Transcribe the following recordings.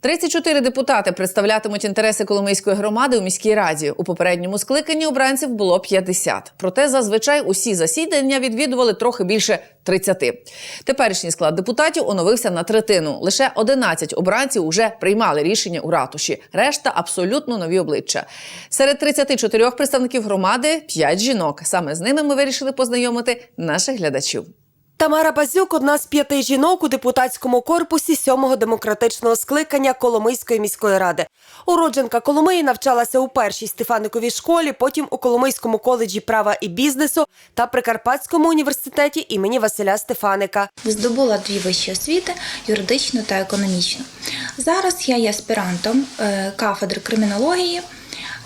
34 депутати представлятимуть інтереси Коломийської громади у міській раді. У попередньому скликанні обранців було 50. Проте зазвичай усі засідання відвідували трохи більше 30. Теперішній склад депутатів оновився на третину. Лише 11 обранців уже приймали рішення у ратуші. Решта абсолютно нові обличчя. Серед 34 представників громади 5 жінок. Саме з ними ми вирішили познайомити наших глядачів. Тамара Базюк одна з п'яти жінок у депутатському корпусі сьомого демократичного скликання Коломийської міської ради. Уродженка Коломиї навчалася у першій Стефаниковій школі, потім у Коломийському коледжі права і бізнесу та Прикарпатському університеті імені Василя Стефаника. Здобула дві вищі освіти юридичну та економічну. Зараз я є аспірантом е, кафедри кримінології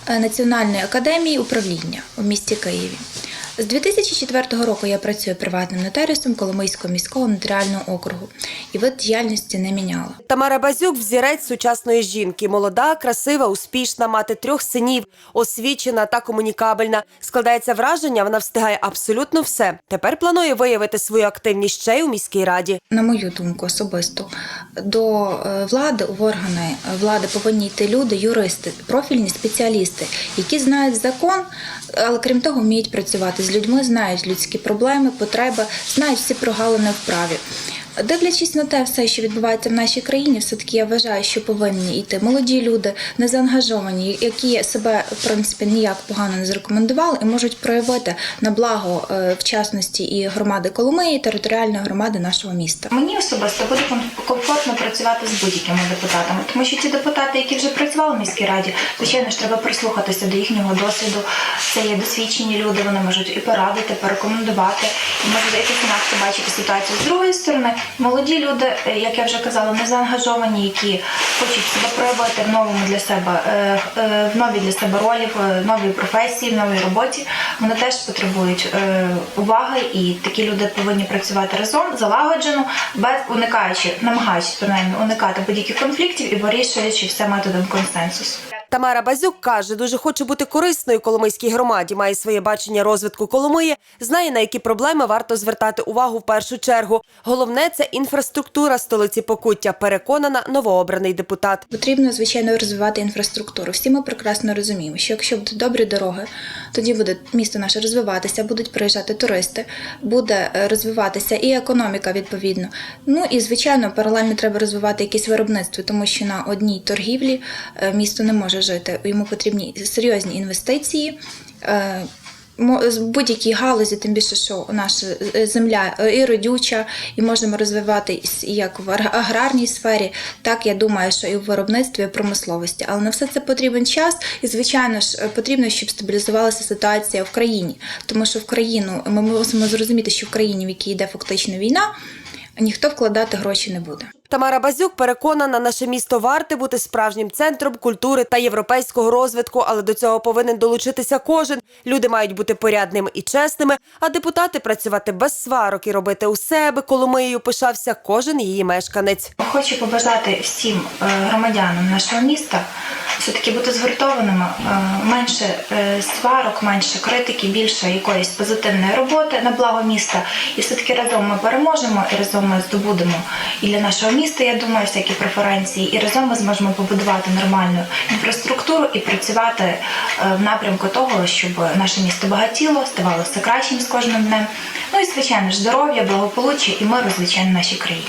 е, Національної академії управління у місті Києві. З 2004 року я працюю приватним нотаріусом Коломийського міського нотаріального округу і вид діяльності не міняла. Тамара Базюк взірець сучасної жінки. Молода, красива, успішна, мати трьох синів, освічена та комунікабельна. Складається враження, вона встигає абсолютно все. Тепер планує виявити свою активність ще й у міській раді. На мою думку, особисто до е, влади в органи влади повинні йти люди, юристи, профільні спеціалісти, які знають закон, але крім того, вміють працювати з людьми, знають людські проблеми, потреби, знають всі прогалини в праві. Дивлячись на те, все, що відбувається в нашій країні, все таки я вважаю, що повинні йти молоді люди, незаангажовані, які себе в принципі ніяк погано не зарекомендували і можуть проявити на благо е, в частності і громади Коломиї, і територіальної громади нашого міста. Мені особисто буде комфортно працювати з будь-якими депутатами, тому що ті депутати, які вже працювали в міській раді, звичайно ж треба прислухатися до їхнього досвіду. Це є досвідчені люди, вони можуть і порадити, порекомендувати, і можуть якось інакше бачити ситуацію. З другої сторони, молоді люди, е, як я вже казала, не заангажовані, які хочуть себе проявити в новому для себе, е, е, в новій для себе ролі, в новій професії, в новій роботі. Вони теж потребують уваги, і такі люди повинні працювати разом, залагоджено, без уникаючи, намагаючись принаймні уникати будь-яких конфліктів і вирішуючи все методом консенсусу. Тамара Базюк каже, дуже хоче бути корисною Коломийській громаді, має своє бачення розвитку Коломиї, знає на які проблеми варто звертати увагу в першу чергу. Головне це інфраструктура столиці Покуття. Переконана новообраний депутат. Потрібно, звичайно, розвивати інфраструктуру. Всі ми прекрасно розуміємо, що якщо будуть добрі дороги, тоді буде місто наше розвиватися, будуть приїжджати туристи, буде е, розвиватися і економіка відповідно. Ну і звичайно, паралельно треба розвивати якісь виробництво, тому що на одній торгівлі е, місто не може жити. Йому потрібні серйозні інвестиції. З будь-якій галузі, тим більше, що наша е, земля е, і родюча, і можемо розвиватись і як в аграрній сфері, так я думаю, що і в виробництві, і в промисловості. Але на все це потрібен час, і звичайно ж е, потрібно, щоб стабілізувалася ситуація в країні, тому що в країну ми мусимо зрозуміти, що в країні, в якій йде фактично війна, ніхто вкладати гроші не буде. Тамара Базюк переконана, наше місто варте бути справжнім центром культури та європейського розвитку, але до цього повинен долучитися кожен. Люди мають бути порядними і чесними, а депутати працювати без сварок і робити усе, аби Коломиєю пишався кожен її мешканець. Хочу побажати всім е, громадянам нашого міста все-таки бути згуртованими, е, менше е, сварок, менше критики, більше якоїсь позитивної роботи на благо міста. І все-таки разом ми переможемо і разом ми здобудемо і для нашого міста, я думаю, всякі преференції, і разом ми зможемо побудувати нормальну інфраструктуру і працювати е, в напрямку того, щоб наше місто багатіло, ставало все кращим з кожним днем. Ну і звичайно ж здоров'я, благополуччя і миру, звичайно, в нашій країні.